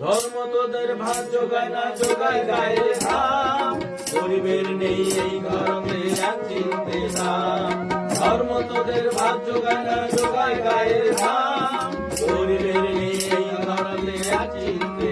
ধর্ম তোদের ভাত যোগায় না যোগায় গায়ে ধাম গরিবের নেই এই গরমে এক চিনতে ধর্ম তোদের ভাত যোগায় না যোগায় গায়ে ধাম গরিবের নেই এই গরমে এক চিনতে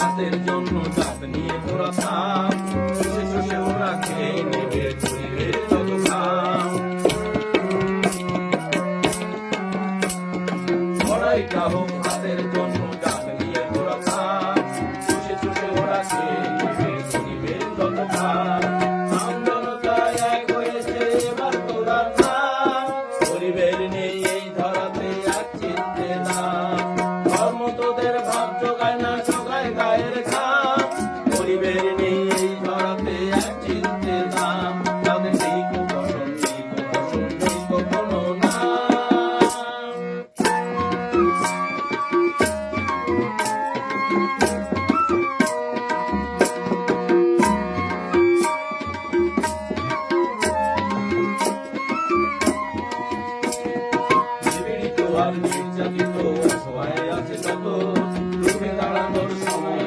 ভাতের জন্য চাপ নিয়ে তোরা থাম ভাতের জন্য চাপ নিয়ে তোরা থাম শুষে ওরা খেয়ে নির্যাতিত অসহায় আছে তত। রুখে দাঁড়ানোর সময়